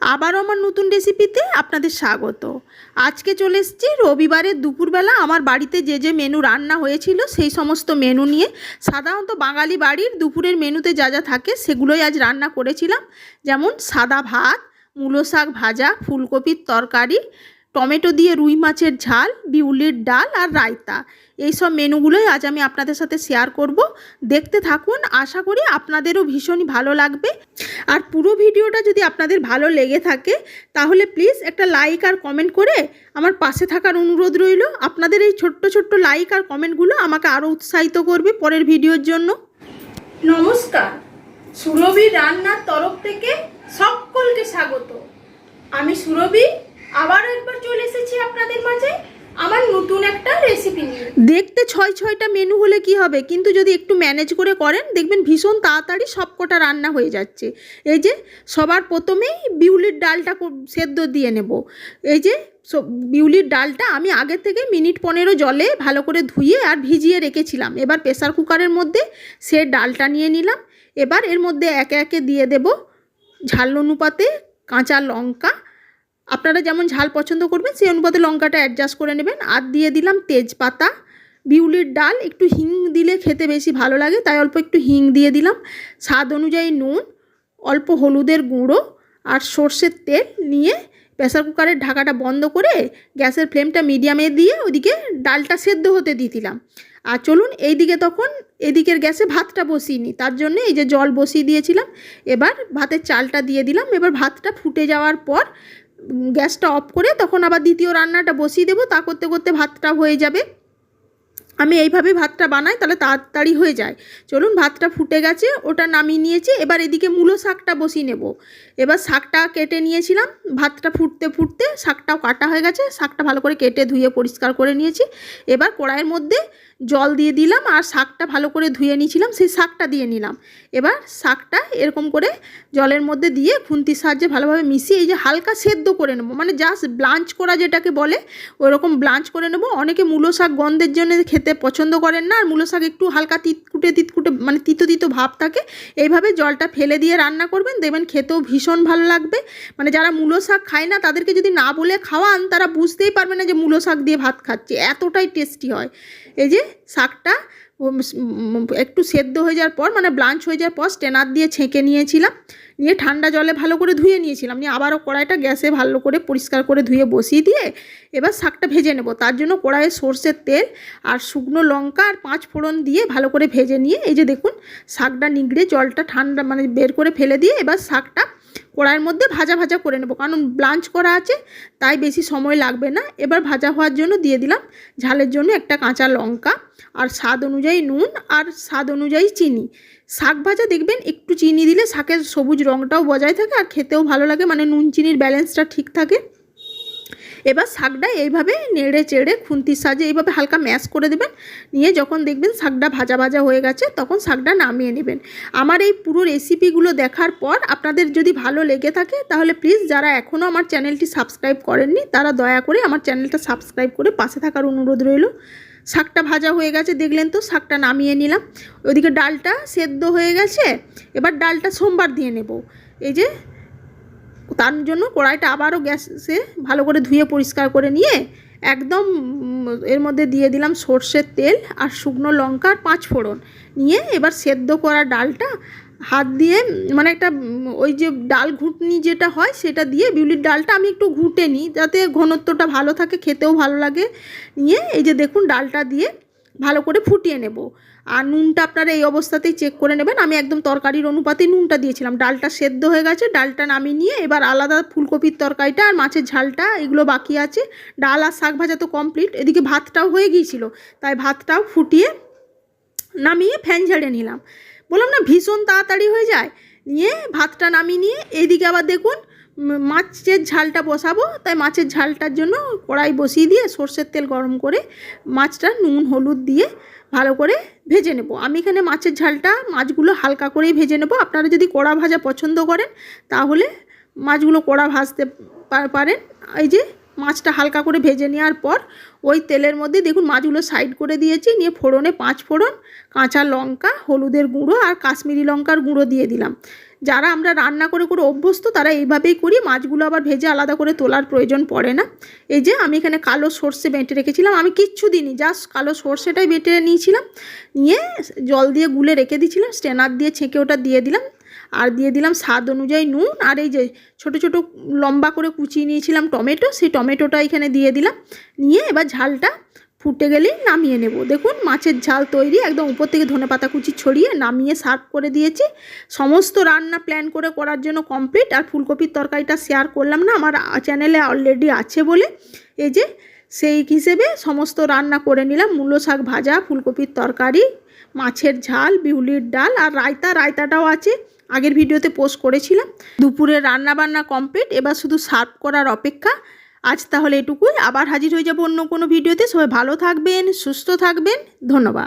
আবারও আমার নতুন রেসিপিতে আপনাদের স্বাগত। আজকে চলে এসেছি রবিবারের দুপুরবেলা আমার বাড়িতে যে যে মেনু রান্না হয়েছিল সেই সমস্ত মেনু নিয়ে। সাধারণত বাঙালি বাড়ির দুপুরের মেনুতে যা যা থাকে সেগুলোই আজ রান্না করেছিলাম। যেমন সাদা ভাত, মূলো শাক ভাজা, ফুলকপির তরকারি টমেটো দিয়ে রুই মাছের ঝাল, বিউলির ডাল আর রায়তা। এই সব মেনুগুলোই আজ আমি আপনাদের সাথে শেয়ার করব। দেখতে থাকুন, আশা করি আপনাদেরও ভীষণই ভালো লাগবে। আর পুরো ভিডিওটা যদি আপনাদের ভালো লেগে থাকে, তাহলে প্লিজ একটা লাইক আর কমেন্ট করে আমার পাশে থাকার অনুরোধ রইল। আপনাদের এই ছোট্ট ছোট্ট লাইক আর কমেন্টগুলো আমাকে আরও উৎসাহিত করবে পরের ভিডিওর জন্য। নমস্কার, সুরভি রান্নার তরফ থেকে সকলকে স্বাগত। আমি সুরভি, আবারও আপনাদের মাঝে আমার নতুন একটা রেসিপি নিয়ে দেখতে ছয় ছয়টা মেনু হলে কি হবে? কিন্তু যদি একটু ম্যানেজ করে করেন, দেখবেন ভীষণ তাড়াতাড়ি সবকটা রান্না হয়ে যাচ্ছে। এই যে, সবার প্রথমেই বিউলির ডালটা সেদ্ধ দিয়ে নেব। এই যে, সব- বিউলির ডালটা আমি আগে থেকে মিনিট পনেরো জলে ভালো করে ধুয়ে আর ভিজিয়ে রেখেছিলাম। এবার প্রেসার কুকারের মধ্যে সে ডালটা নিয়ে নিলাম। এবার এর মধ্যে একে একে দিয়ে দেব ঝাল অনুপাতে কাঁচা লঙ্কা আপনারা যেমন ঝাল পছন্দ করবেন, সেই অনুপাতে লঙ্কাটা অ্যাডজাস্ট করে নেবেন। আর দিয়ে দিলাম তেজপাতা, বিউলির ডাল, একটু হিং দিলে খেতে বেশি ভালো লাগে, তাই অল্প একটু হিং দিয়ে দিলাম। স্বাদ অনুযায়ী নুন, অল্প হলুদের গুঁড়ো আর সর্ষের তেল নিয়ে প্রেসার কুকারের ঢাকাটা বন্ধ করে গ্যাসের ফ্লেমটা মিডিয়ামে দিয়ে ওদিকে ডালটা সেদ্ধ হতে দিয়ে দিলাম। আর চলুন এইদিকে তখন এদিকের গ্যাসে ভাতটা বসিয়ে নিই। তার জন্য এই যে জল বসিয়ে দিয়েছিলাম, এবার ভাতের চালটা দিয়ে দিলাম। এবার ভাতটা ফুটে যাওয়ার পর গ্যাসটা অফ করে তখন আবার দ্বিতীয় রান্নাটা বসিয়ে দেবো। তা করতে করতে ভাতটা হয়ে যাবে। আমি এইভাবে ভাতটা বানাই, তাহলে তাড়াতাড়ি হয়ে যায়। চলুন, ভাতটা ফুটে গেছে, ওটা নামিয়ে নিয়েছি, এবার এদিকে মূলো শাকটা বসিয়ে নেব। এবার শাকটা কেটে নিয়েছিলাম, ভাতটা ফুটতে ফুটতে শাকটাও কাটা হয়ে গেছে, শাকটা ভালো করে কেটে ধুয়ে পরিষ্কার করে নিয়েছি। এবার কড়াইয়ের মধ্যে জল দিয়ে দিলাম, আর শাকটা ভালো করে ধুয়ে নিয়েছিলাম, সেই শাকটা দিয়ে নিলাম। এবার শাকটা এরকম করে জলের মধ্যে দিয়ে খুন্তির সাহায্যে ভালোভাবে মিশিয়ে, এই যে হালকা সেদ্ধ করে নেব মানে জাস্ট ব্লাঞ্চ করা যেটাকে বলে, ওরকম ব্লাঞ্চ করে নেব। অনেকে মূলো শাক গন্ধের জন্য খেতে পছন্দ করেন না, আর মূলো শাক একটু হালকা তিতকুটে তিতকুটে মানে তিতো তিতো ভাব থাকে, এইভাবে জলটা ফেলে দিয়ে রান্না করবেন। দেখবেন খেতেও ভীষণ ভালো লাগবে। মানে যারা মূলো শাক খায় না, তাদেরকে যদি না বলে খাওয়ান, তারা বুঝতেই পারবে না যে মূলো শাক দিয়ে ভাত খাচ্ছে। এতটাই টেস্টি হয়। এই যে শাকটা একটু সেদ্ধ হয়ে যাওয়ার পর মানে ব্লাঞ্চ হয়ে যাওয়ার পর স্টেনার দিয়ে ছেঁকে নিয়েছিলাম। নিয়ে ঠান্ডা জলে ভালো করে ধুয়ে নিয়েছিলাম। নিয়ে আবারও কড়াইটা গ্যাসে ভালো করে পরিষ্কার করে ধুয়ে বসিয়ে দিয়ে এবার শাকটা ভেজে নেব। তার জন্য কড়াইয়ে সর্ষের তেল আর শুকনো লঙ্কা আর পাঁচ ফোড়ন দিয়ে ভালো করে ভেজে নিয়ে, এই যে দেখুন, শাকটা নিগড়ে জলটা ঠান্ডা মানে বের করে ফেলে দিয়ে এবার শাকটা কড়াইয়ের মধ্যে ভাজা ভাজা করে নেব। কারণ ব্লাঞ্চ করা আছে, তাই বেশি সময় লাগবে না। এবার ভাজা হওয়ার জন্য দিয়ে দিলাম ঝালের জন্য একটা কাঁচা লঙ্কা আর স্বাদ অনুযায়ী নুন আর স্বাদ অনুযায়ী চিনি। শাক ভাজা দেখবেন একটু চিনি দিলে শাকের সবুজ রঙটাও বজায় থাকে আর খেতেও ভালো লাগে। মানে নুন, চিনির ব্যালেন্সটা ঠিক থাকে। এবার শাকটা এইভাবে নেড়ে চেড়ে খুন্তির সাজে এইভাবে হালকা ম্যাশ করে দেবেন। নিয়ে যখন দেখবেন শাকটা ভাজা ভাজা হয়ে গেছে, তখন শাকটা নামিয়ে নেবেন। আমার এই পুরো রেসিপিগুলো দেখার পর আপনাদের যদি ভালো লেগে থাকে, তাহলে প্লিজ যারা এখনও আমার চ্যানেলটি সাবস্ক্রাইব করেননি, তারা দয়া করে আমার চ্যানেলটা সাবস্ক্রাইব করে পাশে থাকার অনুরোধ রইল। শাকটা ভাজা হয়ে গেছে, দেখলেন তো, শাকটা নামিয়ে নিলাম। ওইদিকে ডালটা সেদ্ধ হয়ে গেছে, এবার ডালটা সোমবার দিয়ে নেব। এই যে তার জন্য কড়াইটা আবারও গ্যাসে ভালো করে ধুয়ে পরিষ্কার করে নিয়ে একদম এর মধ্যে দিয়ে দিলাম সর্ষের তেল আর শুকনো লঙ্কা আর পাঁচ ফোড়ন। নিয়ে এবার সেদ্ধ করা ডালটা হাত দিয়ে মানে একটা ওই যে ডাল ঘুটনি যেটা হয় সেটা দিয়ে বিউলির ডালটা আমি একটু ঘুটে নিই, যাতে ঘনত্বটা ভালো থাকে, খেতেও ভালো লাগে। নিয়ে এই যে দেখুন ডালটা দিয়ে ভালো করে ফুটিয়ে নেব। আর নুনটা আপনারা এই অবস্থাতেই চেক করে নেবেন। আমি একদম তরকারির অনুপাতে নুনটা দিয়েছিলাম। ডালটা সেদ্ধ হয়ে গেছে, ডালটা নামিয়ে নিয়ে এবার আলাদা ফুলকপির তরকারিটা আর মাছের ঝালটা এগুলো বাকি আছে। ডাল আর শাক ভাজা তো কমপ্লিট এদিকে ভাতটাও হয়ে গিয়েছিল, তাই ভাতটাও ফুটিয়ে নামিয়ে ফ্যান ঝেড়ে নিলাম। বললাম না, ভীষণ তাড়াতাড়ি হয়ে যায়। নিয়ে ভাতটা নামিয়ে নিয়ে এদিকে আবার দেখুন মাছের ঝালটা বসাবো, তাই মাছের ঝালটার জন্য কড়াই বসিয়ে দিয়ে সর্ষের তেল গরম করে মাছটা নুন, হলুদ দিয়ে ভালো করে ভেজে নেব। আমি এখানে মাছের ঝালটা মাছগুলো হালকা করেই ভেজে নেব। আপনারা যদি কড়া ভাজা পছন্দ করেন, তাহলে মাছগুলো কড়া ভাজতে পারেন। এই যে মাছটা হালকা করে ভেজে নেওয়ার পর ওই তেলের মধ্যে দেখুন মাছগুলো সাইড করে দিয়েছি, নিয়ে ফোড়নে পাঁচ ফোড়ন, কাঁচা লঙ্কা, হলুদের গুঁড়ো আর কাশ্মীরি লঙ্কার গুঁড়ো দিয়ে দিলাম। যারা আমরা রান্না করে করে অভ্যস্ত, তারা এইভাবেই করি। মাছগুলো আবার ভেজে আলাদা করে তোলার প্রয়োজন পড়ে না। এই যে আমি এখানে কালো সর্ষে বেঁটে রেখেছিলাম। আমি কিচ্ছু দিইনি, জাস্ট কালো সর্ষেটাই বেটে নিয়েছিলাম। নিয়ে জল দিয়ে গুলে রেখে দিয়েছিলাম, স্ট্যানার দিয়ে ছেঁকে ওটা দিয়ে দিলাম। আর দিয়ে দিলাম স্বাদ অনুযায়ী নুন। আর এই যে ছোট ছোট লম্বা করে কুচিয়ে নিয়েছিলাম টমেটো, সেই টমেটোটা এখানে দিয়ে দিলাম। নিয়ে এবার ঝালটা ফুটে গেলেই নামিয়ে নেব। দেখুন, মাছের ঝাল তৈরি, একদম উপর থেকে ধনেপাতা কুচি ছড়িয়ে নামিয়ে সার্ভ করে দিয়েছি। সমস্ত রান্না প্ল্যান করে করার জন্য কমপ্লিট আর ফুলকপির তরকারিটা শেয়ার করলাম না, আমার চ্যানেলে অলরেডি আছে বলে। এই যে, সেই হিসেবে সমস্ত রান্না করে নিলাম। মূলো শাক ভাজা, ফুলকপির তরকারি, মাছের ঝাল, বিউলির ডাল আর রায়তা। রায়তাটাও আছে, আগের ভিডিওতে পোস্ট করেছিলাম। দুপুরে রান্না বান্না কমপ্লিট এবার শুধু সার্ভ করার অপেক্ষা। আজ তাহলে এটুকুই, আবার হাজির হয়ে যাব অন্য কোনো ভিডিওতে। সবাই ভালো থাকবেন, সুস্থ থাকবেন, ধন্যবাদ।